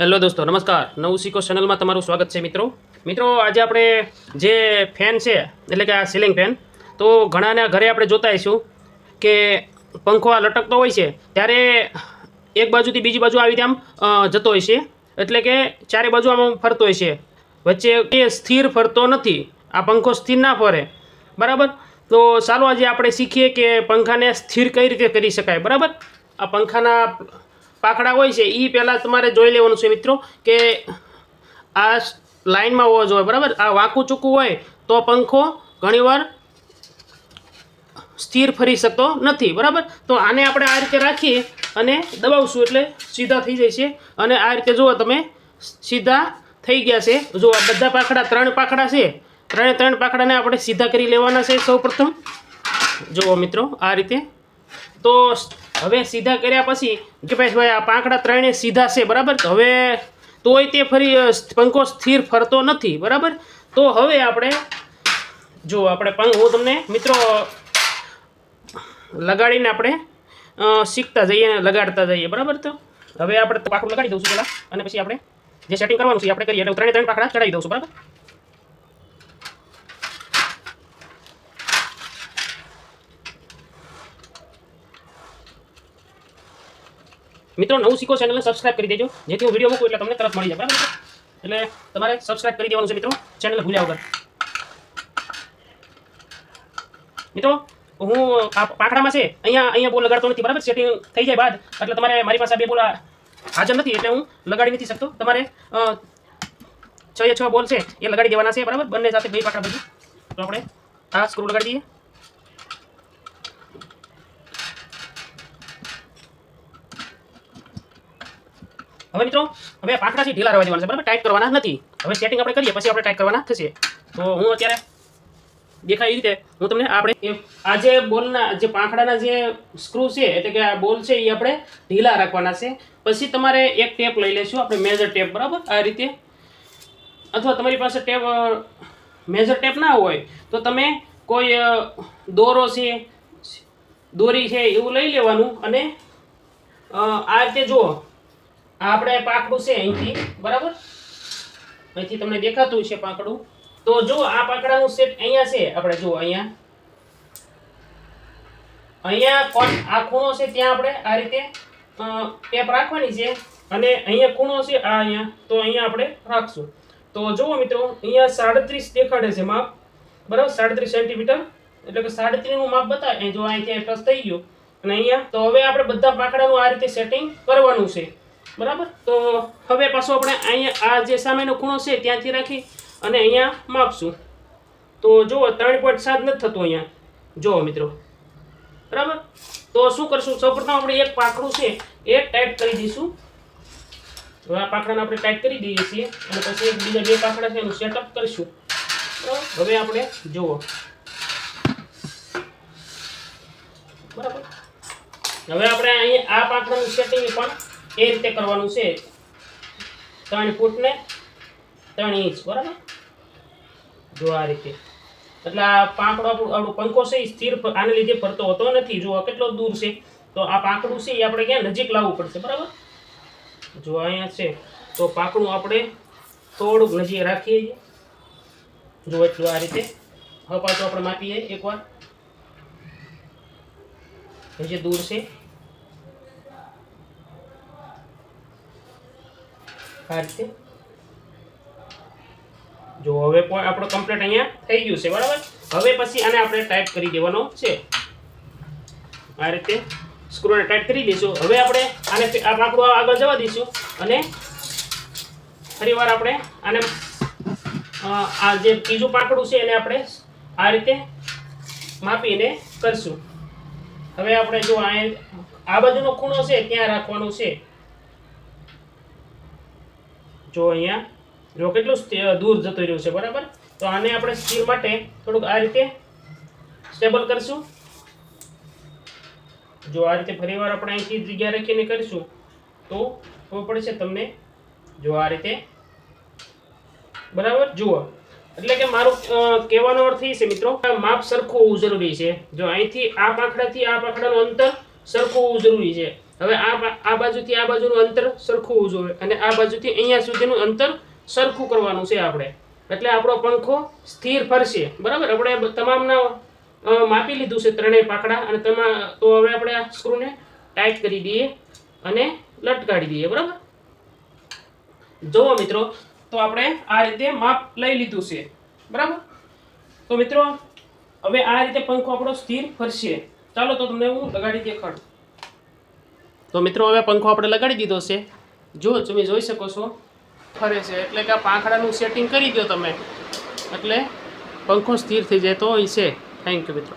Hello દોસ્તો, નમસ્કાર. નવું શીખો ચેનલમાં તમારું સ્વાગત છે મિત્રો. મિત્રો, આજે આપણે જે ફેન છે, એટલે કે આ સીલિંગ ફેન તો ઘણાના ઘરે આપણે જોતા હશું કે પંખો આ લટકતો હોય છે, ત્યારે એક બાજુથી બીજી બાજુ આવી રીતે આમ જતો હોય છે. એટલે કે ચારે બાજુ આમ ફરતો હોય છે. વચ્ચે એ સ્થિર ફરતો નથી. આ પંખો સ્થિર ના ફરે. બરાબર? તો ચાલો આજે આપણે શીખીએ કે પંખાને સ્થિર કઈ રીતે કરી શકાય. બરાબર? આ પંખાના પાકડા હોય છે એ પહેલાં તમારે જોઈ લેવાનું છે મિત્રો કે આ લાઇનમાં હોવો જોઈએ, બરાબર? આ વાંકું ચૂકું હોય તો પંખો ઘણીવાર સ્થિર ફરી શકતો નથી, બરાબર? તો આને આપણે આ રીતે રાખીએ અને દબાવશું એટલે સીધા થઈ જાય છે અને આ રીતે જુઓ તમે, સીધા થઈ ગયા છે. જો આ બધા પાખડા ત્રણ પાખડા છે. ત્રણે ત્રણ પાખડાને આપણે સીધા કરી લેવાના છે સૌપ્રથમ. જુઓ મિત્રો, આ રીતે તો હવે સીધા કર્યા પછી કે ભાઈ આ પાંખડા ત્રણે સીધા છે, બરાબર? હવે તોય તે ફરી પંખો સ્થિર ફરતો નથી, બરાબર? તો હવે આપણે, જો આપણે પંખ, હું તમને મિત્રો લગાડીને આપણે શીખતા જઈએ અને લગાડતા જઈએ, બરાબર તો? હવે આપણે પાખડું લગાડી દઉં છું પહેલાં, અને પછી આપણે જે સેટિંગ કરવાનું છે આપણે કરીએ. એટલે ત્રણે ત્રણ પાકડા ચડાવી દઉં છું, બરાબર? મિત્રો, નવું શીખો ચેનલને સબસ્ક્રાઇબ કરી દેજો. જેથી હું વીડિયો મૂકું એટલે તમને તરત મળી જાય. બરાબર એટલે તમારે સબસ્ક્રાઇબ કરી દેવાનું છે મિત્રો ચેનલ ભૂલ્યા વગર. મિત્રો, હું પાખડામાં છે, અહીંયા અહીંયા બોલ લગાડતો નથી. બરાબર? સેટિંગ થઈ જાય બાદ. એટલે તમારે મારી પાસે બે બોલ હાજર નથી, એટલે હું લગાડી નથી શકતો. તમારે છ એ છ બોલ છે, એ લગાડી દેવાના છે. બરાબર? બંને સાથે બે પાખડા બધી તો આપણે આ સ્ક્રૂ લગાડી દઈએ. હવે મિત્રો, હવે પાંખડાથી ઢીલા રહેવા દેવાના છે, બરાબર? ટાઈટ કરવાના નથી. હવે સેટિંગ આપણે કરીએ, પછી આપણે ટાઈટ કરવાના થશે. તો હું અત્યારે દેખાય એ રીતે, હું તમને આપણે આ જે બોલના, જે પાંખડાના જે સ્ક્રૂ છે, એટલે કે આ બોલ છે, એ આપણે ઢીલા રાખવાના છે. પછી તમારે એક ટેપ લઈ લેશું, આપણે મેજર ટેપ, બરાબર? આ રીતે. અથવા તમારી પાસે ટેપ મેજર ટેપ ના હોય, તો તમે કોઈ દોરો છે, દોરી છે, એવું લઈ લેવાનું અને આ રીતે જુઓ. આપણે પાકડું છે અહીંથી, બરાબર? અહીંથી તમને દેખાતું છે પાકડું. તો જો આ પાકડાનું સેટ અહીંયા છે, આપણે જુઓ અહીંયા. અહીંયા કોણ, આ ખૂણો છે ત્યાં આપણે આ રીતે ટેપ રાખવાની છે. અને અહીંયા ખૂણો છે આ અહીંયા, તો અહીંયા આપણે રાખશું. તો જુઓ મિત્રો, અહીંયા સાડત્રીસ દેખાડે છે માપ. બરાબર? સાડત્રીસ સેન્ટીમીટર એટલે કે સાડત્રીસનું માપ બતાવે. જો અહીંથી ટચ થઈ ગયું. અને અહીંયા, તો હવે આપણે બધા પાકડાનું આ રીતે સેટિંગ કરવાનું છે. બરાબર? તો હવે પાછું આપણે અહીંયા આ જે સામેનો ખૂણો છે ત્યાંથી રાખી અને અહીંયા માપશું. તો જુઓ ત્રણ પોઈન્ટ સાત નથી થતું અહીંયા. જુઓ મિત્રો. બરાબર? તો શું કરશું? સૌપ્રથમ આપણે એક પાંખડું છે એ ટાઈટ કરી દઈશું. તો આ પાંખડાને આપણે ટાઈટ કરી દઈએ છીએ અને પછી બીજા બે પાંખડા છે એનું સેટઅપ કરીશું. હવે આપણે જુઓ. બરાબર? હવે આપણે અહીંયા આ પાંખડાનું સેટિંગ પણ એ રીતે કરવાનું છે, ત્રણ ફૂટ ને ત્રણ ઇંચ, બરાબર? જો આ રીતે. એટલે આ પાંકડો આપણું પંખો છે એ સ્થિર આને લીધે ફરતો હોતો નથી. જો કેટલો દૂર છે, તો આ પાંકડું છે એ આપણે ક્યાં નજીક લાવવું પડશે, બરાબર? જો અહીંયા છે, તો પાંકડું આપણે થોડુંક નજીક રાખીએ છીએ. જો એટલું આ રીતે. હવે પાછું આપણે માપીએ એકવાર. હજી દૂર છે આ રીતે. જો હવે પણ આપણો કમ્પ્લીટ અહીંયા થઈ ગયું છે, બરાબર? હવે પછી આને આપણે ટાઈટ કરી દેવાનો છે. આ રીતે સ્ક્રૂને ટાઈટ કરી દઈશું. હવે આપણે આને આપણું આગળ જવા દઈશું અને ફરીવાર આપણે આને આ જે ત્રીજું પાંકડું છે એને આપણે આ રીતે માપીને કરશું. હવે આપણે જો આ બાજુનો ખૂણો છે, ત્યાં રાખવાનું છે. જો અહીંયા જો કેટલું દૂર જતું રહ્યું છે, બરાબર? તો આને આપણે સ્થિર માટે થોડુંક આ રીતે સ્ટેબલ કરશું. જો આ રીતે ફરીવાર આપણે અહીંથી જગ્યા રાખીને કરીશું, તો ખબર પડશે તમને, જો આ રીતે. બરાબર? જુઓ. એટલે કે મારું કહેવાનો અર્થ એ છે, મિત્રો માપ સરખું હોવું જરૂરી છે. જો અહીંથી આ પાંખડાથી આ પાંખડાનું અંતર સરખું હોવું જરૂરી છે. હવે આ આ બાજુથી આ બાજુનું અંતર સરખું હોવું જોઈએ અને આ બાજુથી અહીંયા સુધીનું અંતર સરખું કરવાનું છે આપણે. એટલે આપણો પંખો સ્થિર ફરશે. બરાબર? આપણે તમામના માપી લીધું છે ત્રણેય પાકડા અને તમા, તો હવે આપણે આ સ્ક્રૂને ટાઈટ કરી દઈએ અને લટકાડી દઈએ. બરાબર? જુઓ મિત્રો, તો આપણે આ રીતે માપ લઈ લીધું છે. બરાબર? તો મિત્રો, હવે આ રીતે પંખો આપણો સ્થિર ફરશે. ચાલો તો તમને હું લગાડી દેખાડું તો મિત્રો, હવે પંખો આપણે લગાડી દીધો છે. જો તમે જોઈ શકો છો. ફરે છે. એટલે કે આ પાંખડાનું સેટિંગ કરી દો તમે. એટલે પંખો સ્થિર થઈ જાય તો એ છે. થેન્ક યુ મિત્રો.